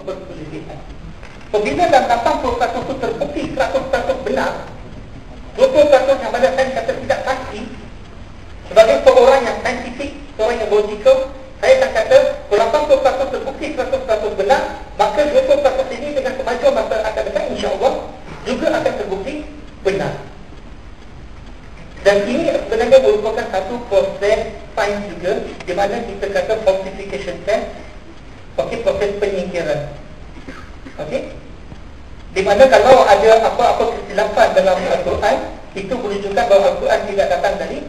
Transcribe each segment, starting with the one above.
berkelebihan. So, bila dalam 80% itu terbukti 100% benar, 20% yang mana saya kata tidak pasti, sebagai seorang yang saintifik, seorang yang logikal, saya akan kata, kalau 80% terbukti 100% benar, maka 20% ini dengan kemajuan masa akan datang, insyaAllah, juga akan terbukti benar. Dan ini sebenarnya merupakan satu proses sains juga di mana kita kata falsification test Okey, proses penyingkiran. Okey? Di mana kalau ada apa-apa kesilapan dalam Al-Quran Itu menunjukkan bahawa Al-Quran tidak datang dari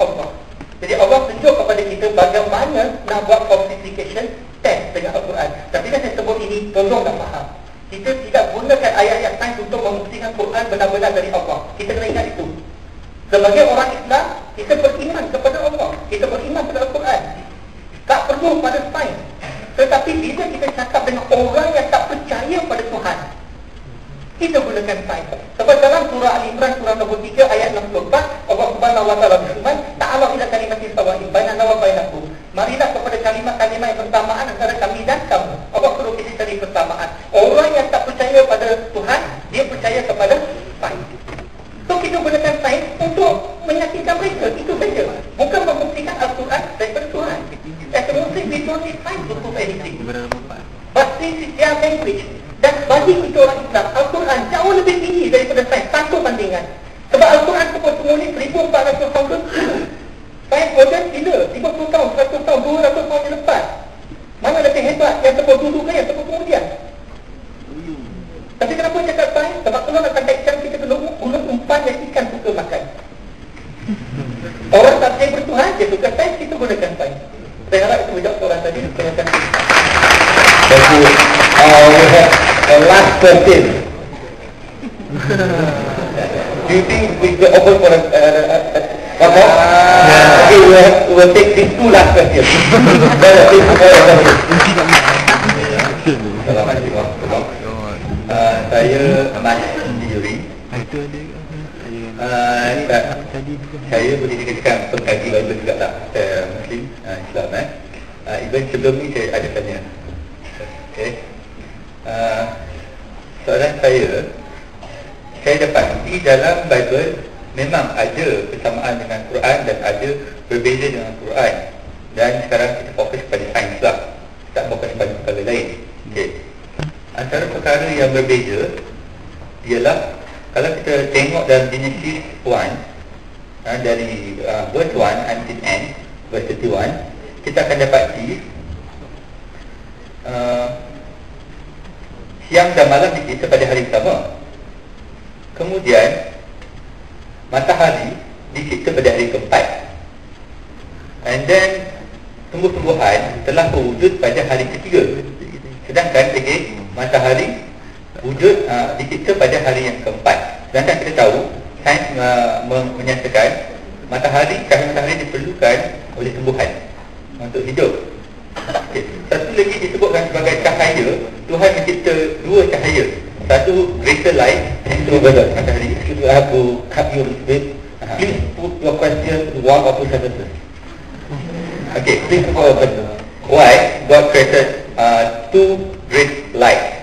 Allah. Jadi Allah tunjuk kepada kita bagaimana nak buat falsification test dengan Al-Quran. Tapi kan saya sebut ini, tolonglah faham. Kita tidak gunakan ayat-ayat sains untuk membuktikan Quran benar-benar dari Allah. Kita kena ingat itu. Sebagai orang Islam, kita beriman kepada Allah. Kita beriman kepada Al-Quran. Tak perlu pada sains. Tetapi bila kita cakap dengan orang yang tak percaya pada Tuhan, kita gunakan sains. Sebab dalam surah Al-Imran surah nombor 3 ayat 64, Allah Subhanahu wa taala berfirman, "Ta'ala ila kalimatin sawa'in bainana wa bainakum." Marilah kepada kalimat-kalimat yang bersamaan antara kami dan kamu. Allah suruh kita cari persamaan. Orang yang tak percaya pada Tuhan, dia percaya kepada sains. So kita gunakan sains untuk menyakitkan mereka Itu saja Bukan membuktikan Al-Quran daripada Tuhan As a Muslim, we don't need science to prove anything But this is their language Dan bagi kita orang Islam Al-Quran jauh lebih tinggi daripada sains Satu bandingan Sebab Al-Quran semua termulis 1400 tahun dulu Sains modern bila? 50 tahun, 100 tahun, 200 tahun yang lepas Mana lebih hebat? Yang tempoh dulu ke yang tempoh kemudian? Tapi kenapa cakap sains? Sebab kalau nak kaitkan kita kena guna umpan yang ikan suka makan. Orang tak percaya bertuhan, dia suka sains, kita gunakan sains. Saya harap itu menjawab soalan tadi. Silakan. Thank you. Uh, we have the last question. Do you think we can open for a, uh, uh, more? Okay, we have, we'll take these two last questions. Then I think we'll have Assalamualaikum warahmatullahi Uh, saya Ahmad Juri uh, Saya boleh dikatakan pengkaji Bible juga tak Saya Muslim uh, Islam eh. Uh, Even sebelum ni saya ada tanya. Okay uh, Soalan saya Saya dapat di dalam Bible Memang ada persamaan dengan Quran Dan ada berbeza dengan Quran. Dan sekarang kita fokus pada sains lah. Tak fokus pada perkara lain. Okay Antara perkara yang berbeza Ialah Kalau kita tengok dalam Genesis 1 uh, Dari uh, verse 1 until end Verse 31 Kita akan dapati uh, Siang dan malam dicipta pada hari pertama. Kemudian Matahari dicipta pada hari keempat. And then Tumbuh-tumbuhan telah berwujud pada hari ketiga. Sedangkan okay, matahari wujud uh, dicipta pada hari yang keempat. Sedangkan kita tahu sains uh, menyatakan matahari cahaya matahari diperlukan oleh tumbuhan untuk hidup. Okay. Satu lagi disebutkan sebagai cahaya, Tuhan mencipta dua cahaya. Satu greater light yang itu matahari. Excuse me, I have to cut you a little bit. Please put your question to one or two sentences. Okay, please put your question. Why God created uh, two great light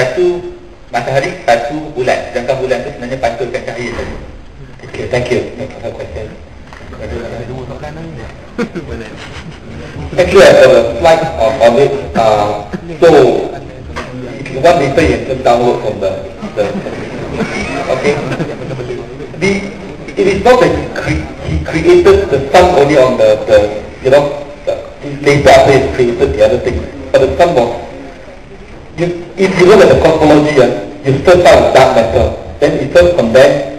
Satu matahari, satu bulan Sedangkan bulan tu sebenarnya pantulkan cahaya tadi Okay, thank you. Thank you the question. Actually, a slide of, of it. Uh, so, want later, you can download from the, the okay. The, it is not that he, he created the sun only on the, the you know, the, later after he created the other thing. But the sun was if you look at the cosmology, uh, you still find dark matter, then it still condensed,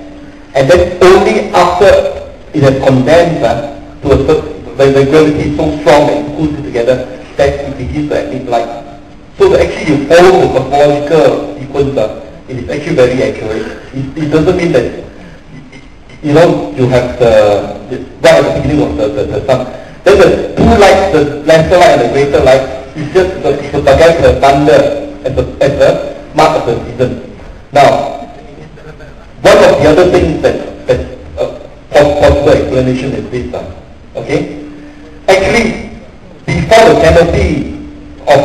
and then only after it has condensed uh, to a certain, when the gravity is so strong that it pulls it together, that it begins to emit light. So actually you follow the cosmological sequence, uh, it is actually very accurate. It, it doesn't mean that, you know, you have the, the right at the beginning of the, the, the sun. Then the two lights, the lesser light and the greater light, is just the, sebagai the thunder as a, as a mark of the season. Now, one of the other things that, that uh, possible explanation is this, uh, okay? Actually, before the canopy of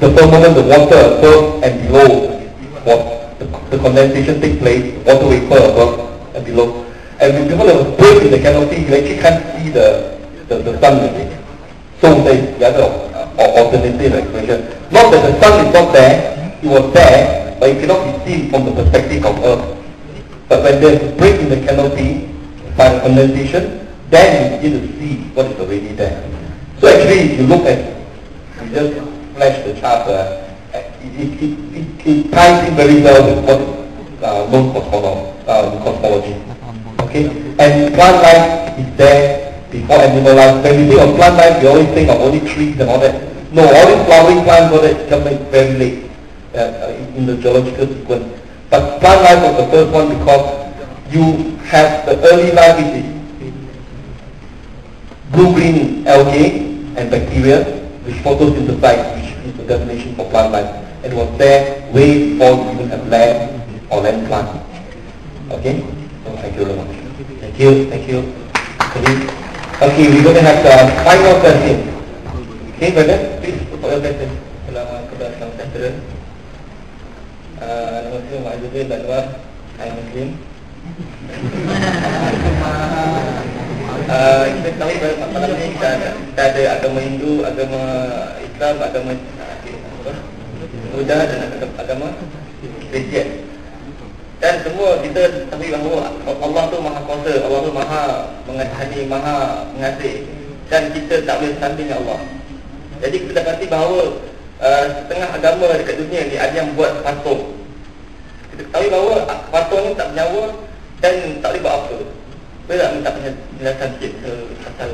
the the firmament, the water above and below, what the, the condensation takes place, water vapor above and below. And before was break in the canopy, you actually can't see the, the, the sun. So there's the other uh, alternative explanation. Not that the sun is not there, it was there, but it cannot be seen from the perspective of Earth. But when there's a break in the canopy by the condensation, then you begin to see what is already there. So actually, if you look at, we just flash the chart, uh, it, it, it, it, ties in very well with what uh, known cosmology, uh, cosmology. Okay? And plant life is there before animal life. When we think of plant life, we always think of only trees and all that. No, all these flowering plants, all that come very late uh, in the geological sequence. But plant life was the first one because you have the early life which is blue-green algae and bacteria which photosynthesize, which is the definition for plant life. And was there way before you even have land or land plant. Okay? So thank you very much. Thank you, thank you. Okay, okay we're going to have the final question. Okay, brother, please put your question. Selamat kepada Islam sejahtera. Uh, nama saya Mak Azizul dan Luar. Saya Muslim. uh, kita tahu pada malam ini kita ada, kita ada agama Hindu, agama Islam, agama apa? Buddha dan agama Kristian. Dan semua kita tahu bahawa Allah tu maha kuasa, Allah tu maha mengasihani, maha mengasih. Dan kita tak boleh sanding Allah. Jadi kita dah kata bahawa uh, setengah agama dekat dunia ni ada yang buat patung. Kita ketahui bahawa patung ni tak bernyawa dan tak boleh buat apa. Boleh tak minta penjelasan sikit ke pasal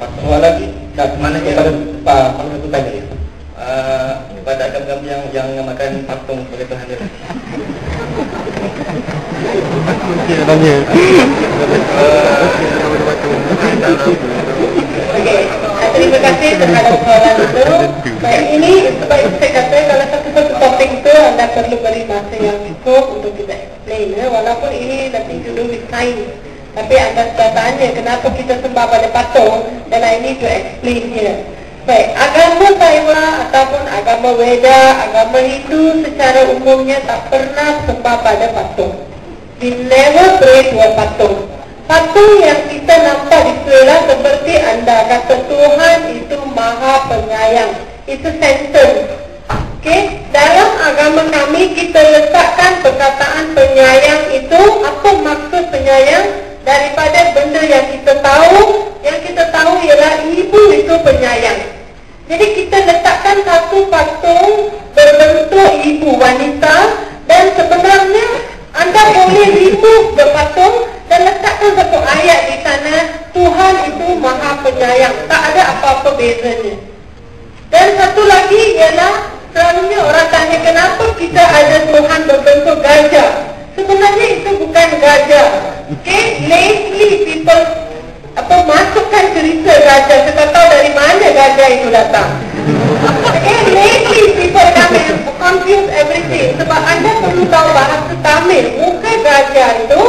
patung? Soal lagi, kat mana yang pada Pak Pak Satu tanya ya? Uh, kepada agama-agama yang yang mengamalkan patung sebagai Tuhan dia. Mungkin tanya. Okey, terima kasih terhadap soalan itu. Baik, ini sebaik saya kata kalau satu-satu topik itu anda perlu beri masa yang cukup untuk kita explain. Ya. Walaupun ini nothing to do with science. Tapi anda sudah tanya kenapa kita sembah pada patung dan I need to explain here. Baik, agama Taiwan ataupun agama Weda, agama Hindu secara umumnya tak pernah sembah pada patung. We never pray to a patung. Patung yang kita nampak di sebelah seperti anda kata Tuhan itu maha penyayang. Itu sentence. Okay? Dalam agama kami kita letakkan perkataan penyayang itu apa maksud penyayang? Daripada benda yang kita tahu, yang kita tahu ialah ibu itu penyayang. Jadi kita letakkan satu patung berbentuk ibu wanita dan sebenarnya anda boleh remove berpatung dan letakkan satu ayat di sana Tuhan itu maha penyayang. Tak ada apa-apa bezanya. Dan satu lagi ialah Selalunya orang tanya kenapa kita ada Tuhan berbentuk gajah Sebenarnya itu bukan gajah Okay, lately people apa masukkan cerita gajah Kita tahu dari mana gajah itu datang. Okay, lately people and confuse everything. Sebab anda perlu tahu bahasa Tamil. Bukan gajah itu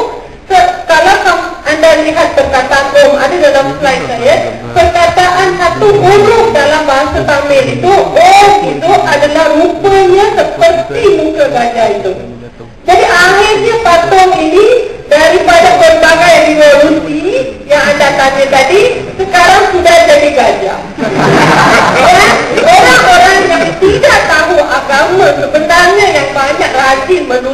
kalau anda lihat perkataan Om ada dalam slide saya perkataan satu huruf dalam bahasa Tamil itu Om itu adalah rupanya seperti muka gajah itu jadi akhirnya patung ini daripada berbagai revolusi yang anda tanya tadi sekarang sudah jadi gajah. Orang-orang yang tidak tahu agama sebenarnya yang banyak rajin menulis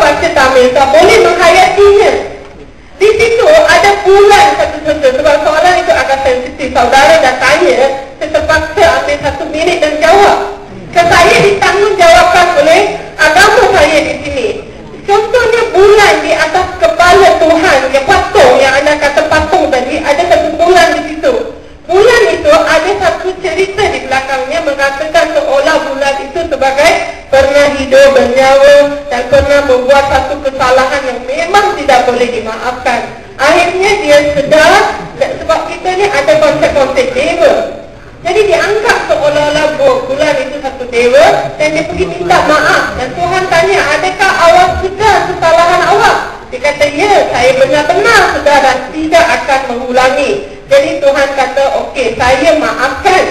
baca Tamil tak boleh menghayatinya. Di situ ada bulan satu-satu sebab soalan itu agak sensitif. Saudara dah tanya, saya terpaksa ambil satu minit dan jawab. Ke saya ditanggungjawabkan oleh agama saya di sini. Contohnya bulan di atas kepala Tuhan yang patung yang anda kata patung tadi ada satu bulan di situ. Bulan itu ada satu cerita di belakangnya mengatakan seolah bulan itu sebagai pernah hidup bernyawa dan pernah membuat satu kesalahan yang memang tidak boleh dimaafkan. Akhirnya dia sedar sebab kita ni ada konsep-konsep dewa. Jadi dianggap seolah-olah bulan itu satu dewa dan dia pergi minta maaf. Dan Tuhan tanya, adakah awak sedar kesalahan awak? Dia kata, ya, saya benar-benar sedar dan tidak akan mengulangi. Jadi Tuhan kata, okey, saya maafkan.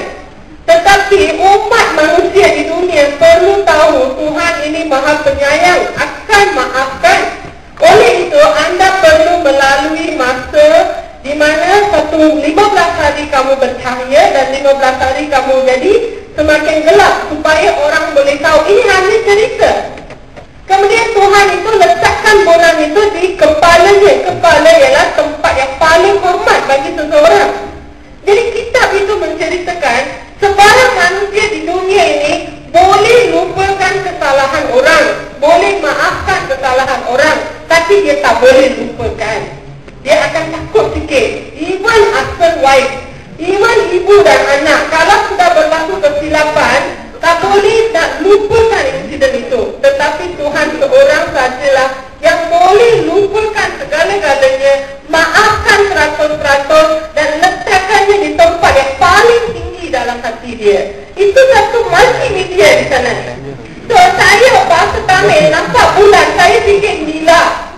Tetapi umat manusia di dunia perlu tahu Tuhan ini maha penyayang akan maafkan. Oleh itu, anda perlu melalui masa di mana satu 15 hari kamu bercahaya dan 15 hari kamu jadi semakin gelap supaya orang boleh tahu ini hanya cerita. Kemudian Tuhan itu letakkan bulan itu di kepalanya. Kepala ialah tempat yang paling hormat bagi seseorang. Jadi kitab itu menceritakan sebarang manusia di dunia ini boleh lupakan kesalahan orang, boleh maafkan kesalahan orang, tapi dia tak boleh lupakan dia akan takut sikit. Even husband wife, even ibu dan anak, kalau sudah berlaku kesilapan, tak boleh nak lupakan insiden itu. Tetapi Tuhan seorang sajalah yang boleh lupakan segala-galanya, maafkan teratur-teratur dan letakkannya di tempat yang paling tinggi dalam hati dia. Itu satu multimedia di sana. So, saya bahasa Tamil nampak bulan, saya fikir nila.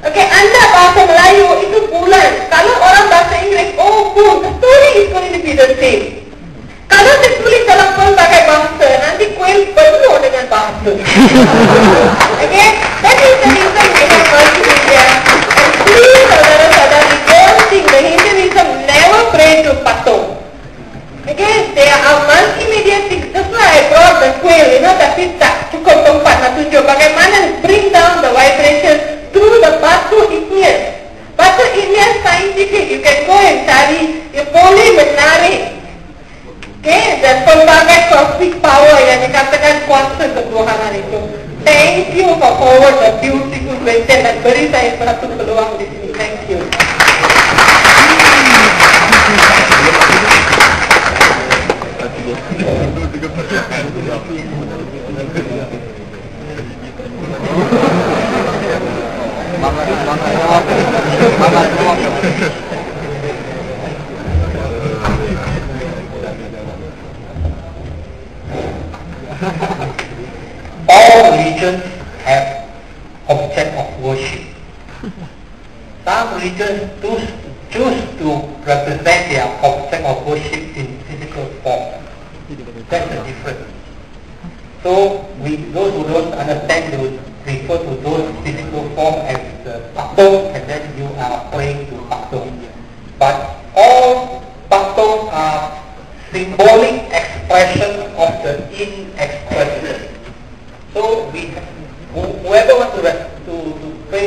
Okey, anda bahasa Melayu itu bulan. Kalau orang bahasa Inggeris, oh the story is going to be the same. Kalau saya tulis dalam pelbagai bahasa, nanti kuil penuh dengan bahasa. Okey, All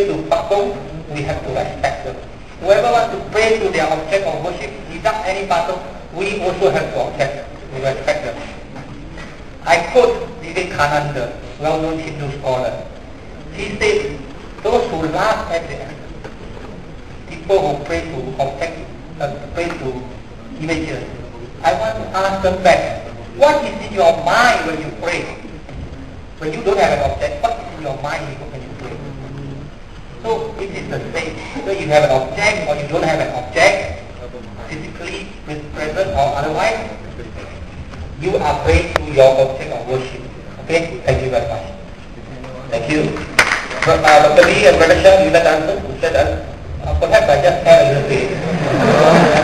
to patung, we have to respect them. Whoever wants to pray to their object of worship without any patung, we also have to object, we respect them. I quote Vivekananda, well-known Hindu scholar. He said, those who laugh at the people who pray to object, uh, pray to images, I want to ask them back, what is in your mind when you pray? When you don't have an object, what is in your mind? So it is the same. Whether you have an object or you don't have an object, physically present or otherwise, you are praying to your object of worship. Okay? Thank you very much. Thank you. Uh, Dr. Lee and Brother Shah, you like answer? You said, uh, perhaps I just have a little bit.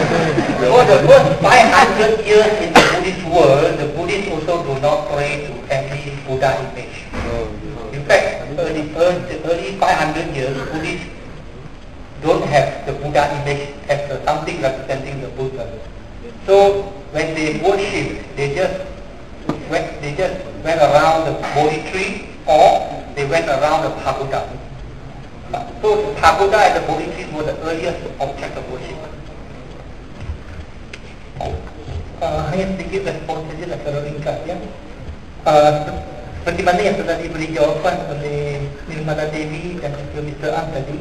Seperti mana yang telah diberi jawapan oleh Nirmala Devi dan juga Mr. Ang tadi?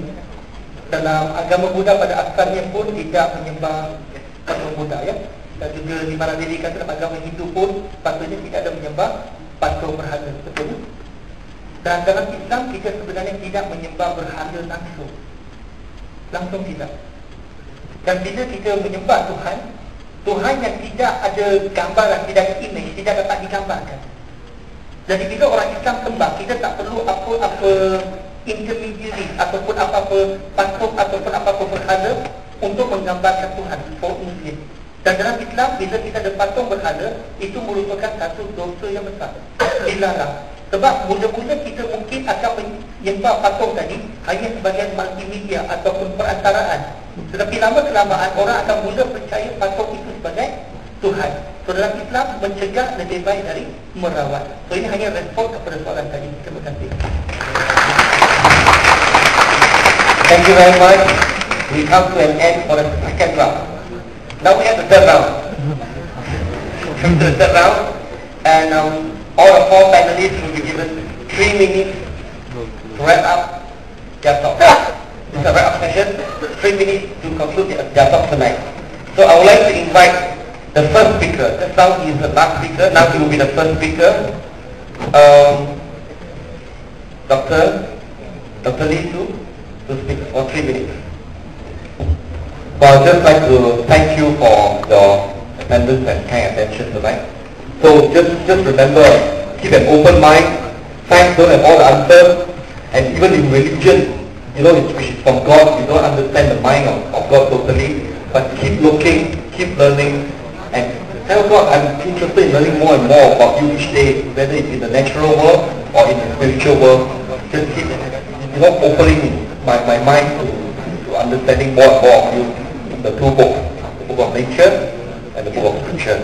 Dalam agama Buddha pada asalnya pun tidak menyembah patung Buddha ya. Dan juga Nirmala Devi kata dalam agama Hindu pun patutnya tidak ada menyembah patung berhala betul? Dan dalam Islam kita sebenarnya tidak menyembah berhala langsung. Langsung tidak. Dan bila kita menyembah Tuhan Tuhan yang tidak ada gambaran, tidak ada image, tidak dapat digambarkan. Jadi bila orang Islam sembah, kita tak perlu apa-apa intermediary ataupun apa-apa patung ataupun apa-apa berhala untuk menggambarkan Tuhan for Muslim. Dan dalam Islam, bila kita ada patung berhala, itu merupakan satu dosa yang besar. Dilarang. Sebab mula-mula kita mungkin akan menyembah patung tadi hanya sebagai multimedia ataupun perantaraan. Tetapi lama kelamaan orang akan mula percaya patung itu sebagai Tuhan. Dalam Islam mencegah lebih baik dari merawat. So ini hanya respon kepada soalan tadi. Terima kasih. Thank you very much. We come to an end for the second round. Now we have the third round. The third round. And um, all the four panelists will be given three minutes to wrap up their talk. It's a wrap up session. Three minutes to conclude their talk tonight. So I would like to invite the first speaker. Just now he is the last speaker. Now he will be the first speaker. Um, Dr. Dr. Lee Su to speak for three minutes. Well, I'd just like to thank you for your attendance and kind attention tonight. So just just remember, keep an open mind. Science don't have all the answers, and even in religion, you know, it's, which is from God, you don't understand the mind of, of God totally. But keep looking, keep learning, tell God, I'm interested in learning more and more about you each day, whether it's in the natural world or in the spiritual world. Just keep, you know, opening my, my mind to, to understanding more and more of you. The two books, the book of nature and the book of scripture.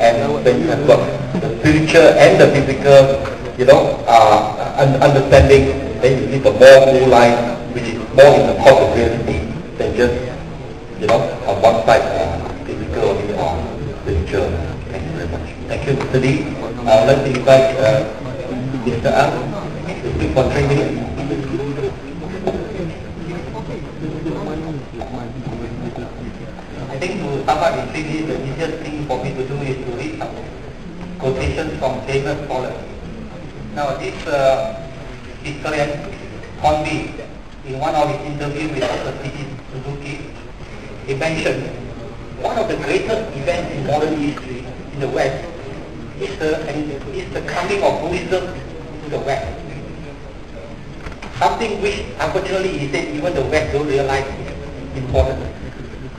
And then you have got the spiritual and the physical, you know, uh, un- understanding. Then you need the more whole life, which is more in the cause of reality than just, you know, on one side, Thank you, Mr. Lee. Uh, let's invite uh, Mr. Ang to for three minutes. I think to sum up in three minutes, the easiest thing for me to do is to read some quotations from famous scholars. Now this uh, historian Hornby, in one of his interviews with Dr. Suzuki, he mentioned one of the greatest events in modern history in the West is the, is the coming of Buddhism to the West. Something which unfortunately he said even the West don't realize is important.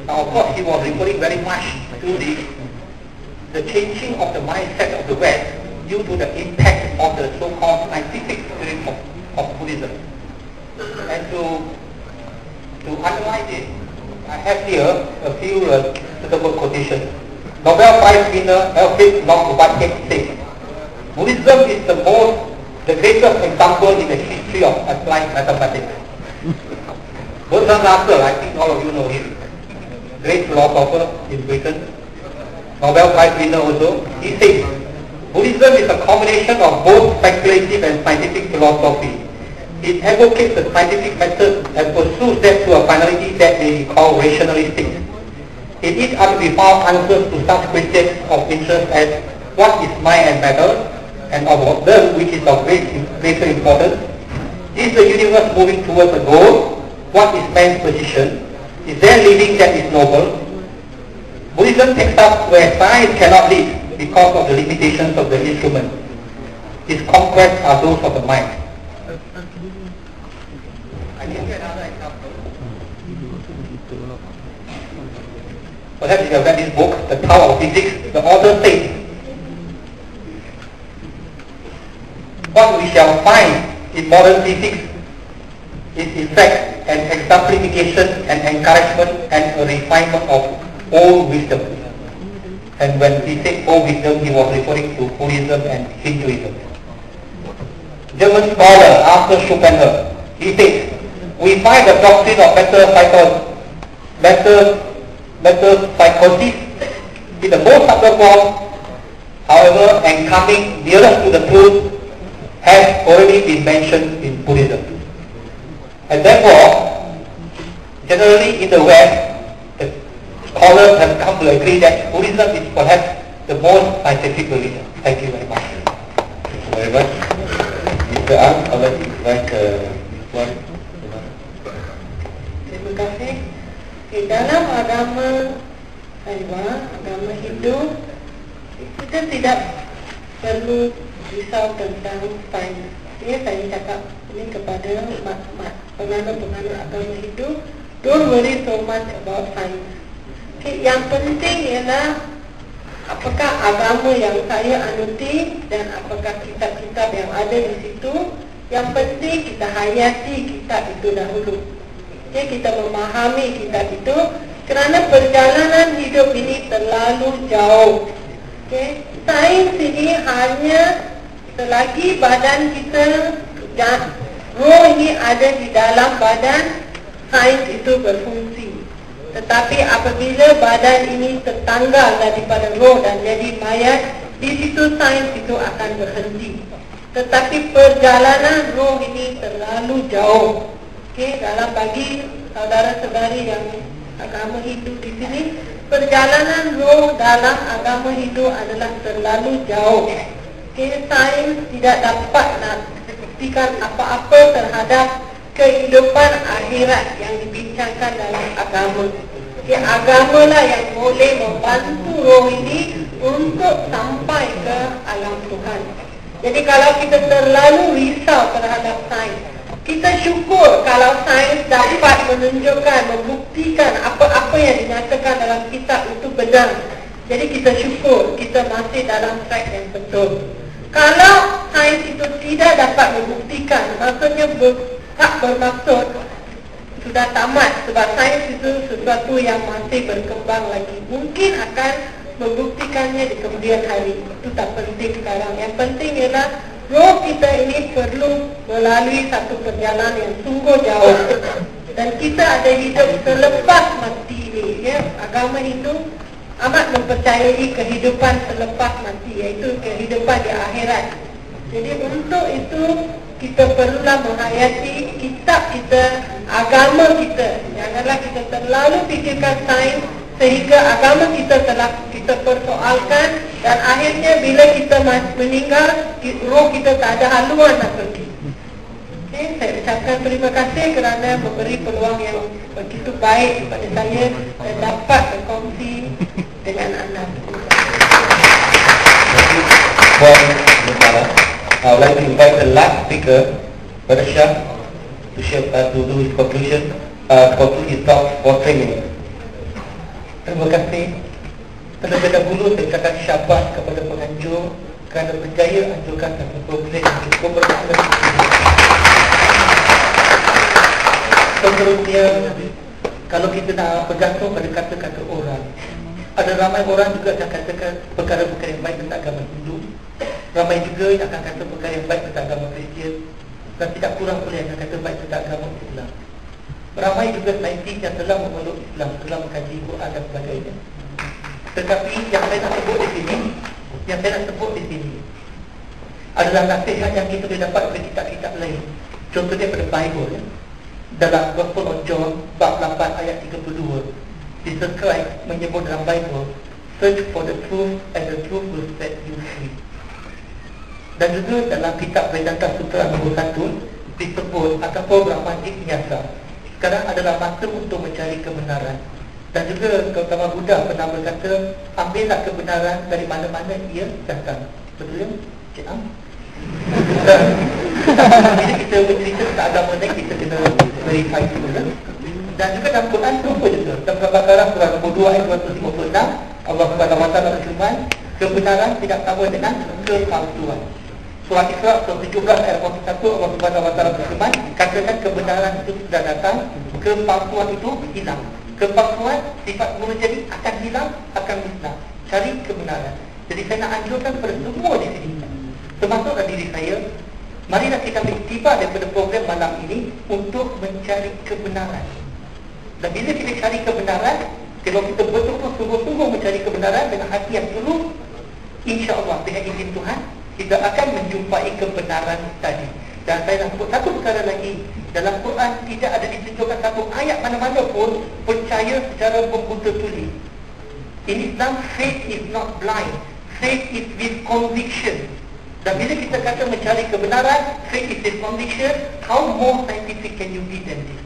Now, of course, he was referring very much to the, the changing of the mindset of the West due to the impact of the so-called scientific spirit of, of Buddhism. And to, to analyze it, I have here a few uh, suitable quotations. Nobel Prize winner Alfred North Whitehead says, Buddhism is the most, the greatest example in the history of applied mathematics. Bertrand Russell, I think all of you know him great philosopher in Britain, Nobel Prize winner also, he says, Buddhism is a combination of both speculative and scientific philosophy. It advocates the scientific method and pursues that to a finality that may be called rationalistic. It are to be found answers to such questions of interest as what is mind and matter, and of them which is of great, greater importance. Is the universe moving towards a goal? What is man's position? Is there living that is noble? Buddhism takes up where science cannot lead because of the limitations of the instrument. Its conquests are those of the mind. I another example. Perhaps you have read this book, The Power of Physics. The author says, what we shall find in modern physics is in fact an exemplification and encouragement and a refinement of old wisdom. And when he said old wisdom, he was referring to Buddhism and Hinduism. German scholar Arthur Schopenhauer, he says, we find the doctrine of better psychology, better, better psychosis in the most subtle form, however, and coming nearest to the truth, has already been mentioned in Buddhism. And therefore, generally in the West, the scholars have come to agree that Buddhism is perhaps the most scientific religion. Thank you very much. Thank you very much. Mr. Ang, I'd like to invite uh, Okay, dalam agama Aiwa, agama Hindu, kita tidak perlu risau tentang sains. Ya, saya cakap ini kepada penganut-penganut agama Hindu, don't worry so much about science. Okay, yang penting ialah apakah agama yang saya anuti dan apakah kitab-kitab yang ada di situ. Yang penting kita hayati kitab itu dahulu. Okay, kita memahami kitab itu kerana perjalanan hidup ini terlalu jauh. Okay, sains ini hanya selagi badan kita dan roh ini ada di dalam badan, sains itu berfungsi. Tetapi apabila badan ini tertanggal daripada roh dan jadi mayat, di situ sains itu akan berhenti. Tetapi perjalanan roh ini terlalu jauh. Okey, dalam bagi saudara-saudari yang agama Hindu di sini, perjalanan roh dalam agama Hindu adalah terlalu jauh. Okey, sains tidak dapat nak buktikan apa-apa terhadap kehidupan akhirat yang dibincangkan dalam agama. Okay, agama lah yang boleh membantu roh ini untuk sampai ke alam Tuhan. Jadi kalau kita terlalu risau terhadap sains, dapat menunjukkan, membuktikan apa-apa yang dinyatakan dalam kitab itu benar. Jadi kita syukur kita masih dalam track yang betul. Kalau sains itu tidak dapat membuktikan, maksudnya ber, tak bermaksud sudah tamat sebab sains itu sesuatu yang masih berkembang lagi. Mungkin akan membuktikannya di kemudian hari. Itu tak penting sekarang. Yang penting ialah roh kita ini perlu melalui satu perjalanan yang sungguh jauh. Dan kita ada hidup selepas mati ini. Ya? Agama Hindu amat mempercayai kehidupan selepas mati. Iaitu kehidupan di akhirat. Jadi untuk itu kita perlulah menghayati kitab kita, agama kita. Janganlah kita terlalu fikirkan sains sehingga agama kita telah kita persoalkan dan akhirnya bila kita meninggal, roh kita tak ada haluan nak pergi. Okay, saya ucapkan terima kasih kerana memberi peluang yang begitu baik kepada saya dan dapat berkongsi dengan anda. I would like to invite the last speaker, Brother Shah, to, share, uh, to do his conclusion, uh, conclude his talk for 3 minutes. Terima kasih. Terlebih dahulu saya ucapkan syabat kepada penganjur kerana berjaya anjurkan program yang cukup bermakna. Seterusnya, kalau kita nak bergantung pada kata-kata orang, ada ramai orang juga yang katakan perkara-perkara yang baik tentang agama Hindu. Ramai juga yang akan kata perkara yang baik tentang agama Kristian. Dan tidak kurang pula yang akan kata baik tentang agama Islam. Ramai juga saintis yang telah memeluk Islam Telah mengkaji Quran dan sebagainya Tetapi yang saya sebut di sini Yang saya sebut di sini Adalah nasihat yang kita boleh dapat dari kitab-kitab lain. Contohnya pada Bible ya. Dalam Gospel of John Bab 8 ayat 32 Jesus Christ menyebut dalam Bible Search for the truth and the truth will set you free. Dan juga dalam kitab Vedanta Sutra nombor 1 disebut ataupun Brahman Inyasa sekarang adalah masa untuk mencari kebenaran dan juga Gautama Buddha pernah berkata ambillah kebenaran dari mana-mana ia datang betul ya Cik Am? bila kita bercerita tentang agama ni kita kena verify dulu ya? dan juga dalam Quran pun juga dalam Al-Baqarah surah nombor 2 ayat 256 Allah SWT berfirman kebenaran tidak sama dengan kepalsuan Surah Isra surah 17 ayat 41 Allah taala berfirman, katakan kebenaran itu sudah datang, kepalsuan itu hilang. Kepalsuan sifat mula jadi akan hilang, akan musnah. Cari kebenaran. Jadi saya nak anjurkan kepada semua di sini. Termasuklah diri saya, marilah kita beriktibar daripada program malam ini untuk mencari kebenaran. Dan bila kita cari kebenaran, kalau kita betul-betul sungguh-sungguh mencari kebenaran dengan hati yang tulus, insya-Allah dengan izin Tuhan, kita akan menjumpai kebenaran tadi. Dan saya nak sebut satu perkara lagi. Dalam Quran tidak ada ditunjukkan satu ayat mana-mana pun percaya secara membuta tuli. In Islam, faith is not blind. Faith is with conviction. Dan bila kita kata mencari kebenaran, faith is with conviction, how more scientific can you be than this?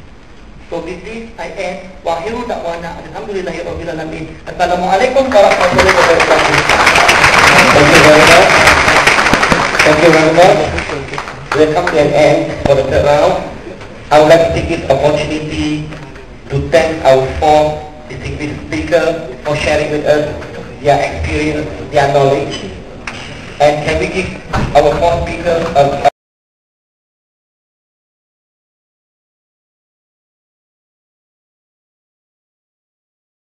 So with this, I end. Wahiru da'wana. Alhamdulillahirrahmanirrahim. Assalamualaikum warahmatullahi wabarakatuh. Thank you very much. Thank you very much. We'll come to an end for the third round. I would like to take this opportunity to thank our four distinguished speakers for sharing with us their experience, their knowledge. And can we give our four speakers a